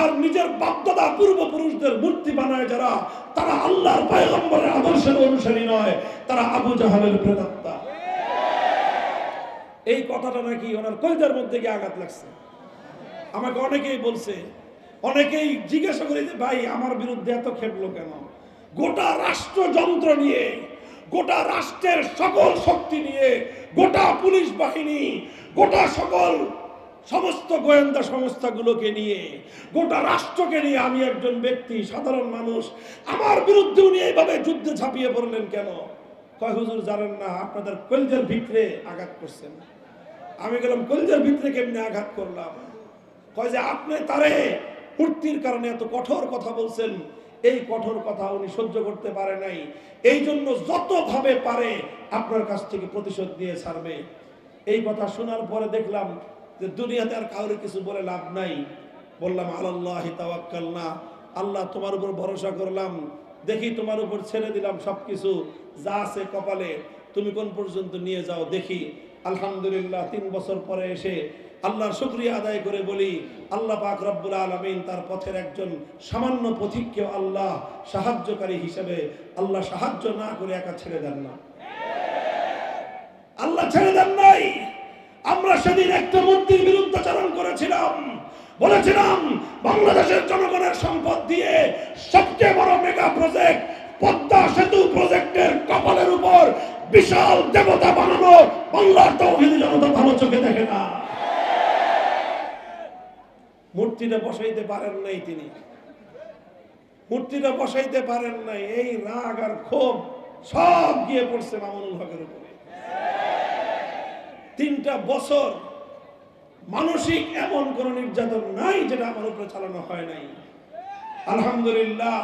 আর নিজের বাপদাদা পূর্বপুরুষদের মূর্তি বানায় যারা, তারা আল্লাহর পয়গম্বরের আদর্শের অনুসারী নয়, তারা আবু জাহালের প্রেতাত্মা। এই কথাটা নাকি ওনার কলজার মধ্যে গিয়ে আঘাত লাগছে। আমাকে অনেকেই বলছে, অনেকেই জিজ্ঞাসা করে যে, ভাই, আমার বিরুদ্ধে এত খেপলো কেন? গোটা রাষ্ট্রযন্ত্র নিয়ে, গোটা রাষ্ট্রের সকল শক্তি নিয়ে, গোটা পুলিশ বাহিনী, গোটা সকল সমস্ত গোয়েন্দা সংস্থাগুলোকে নিয়ে, গোটা রাষ্ট্রকে নিয়ে আমি একজন ব্যক্তি, সাধারণ মানুষ। আমার বিরুদ্ধে উনি এইভাবে যুদ্ধে ঝাঁপিয়ে পড়লেন কেন? কয়, হুজুর, জানেন না, আপনাদের কলজের ভিতরে আঘাত করছেন। আমি গেলাম, কলজের ভিতরে কেমনি আঘাত করলাম? কয় যে, আপনি তারে মূর্তির কারণে এত কঠোর কথা বলছেন। এই কঠোর কথা উনি সহ্য করতে পারে নাই। এই জন্য যতভাবে পারে আপনার কাছ থেকে প্রতিশোধ নিয়ে ছাড়বে। এই কথা শোনার পরে দেখলাম যে দুনিয়াতে আর কাউরে কিছু বলে লাভ নাই। বললাম আল্লাহ তাওয়াক্কালনা। আল্লাহ, তোমার উপর ভরসা করলাম। দেখি তোমার উপর ছেড়ে দিলাম সবকিছু। যা আছে কপালে, তুমি কোন পর্যন্ত নিয়ে যাও দেখি। আলহামদুলিল্লাহ, তিন বছর পরে এসে আল্লাহর শুক্রিয়া আদায় করে বলি, আল্লাহ পাক রব্বুল আলমিন তার পথের একজন সামান্য পথিককে আল্লাহ সাহায্যকারী হিসেবে আল্লাহ সাহায্য না করে একা ছেড়ে দেন না। আল্লাহ ছেড়ে দেন নাই। আমরা সেদিন একটা মূর্তির বিরুদ্ধাচরণ করেছিলাম। বলেছিলাম, বাংলাদেশের জনগণের সম্পদ দিয়ে সবচেয়ে বড় মেগা প্রজেক্ট পদ্মা সেতু প্রজেক্টের কপালের উপর বিশাল দেবতা বানানো বাংলার তৌহিদি জনতা ভালো চোখে দেখে না। মূর্তিটা বসাইতে পারেন নাই তিনি। মূর্তিটা বসাইতে পারেন নাই। এই রাগ আর ক্ষোভ সব গিয়ে পড়ছে মামুনুল হকের উপরে। তিনটা বছর মানসিক এমন কোন নির্যাতন নাই যেটা আমার উপরে চালানো হয় নাই। আলহামদুলিল্লাহ,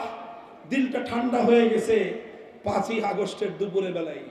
দিলটা ঠান্ডা হয়ে গেছে পাঁচই আগস্টের দুপুরে বেলায়।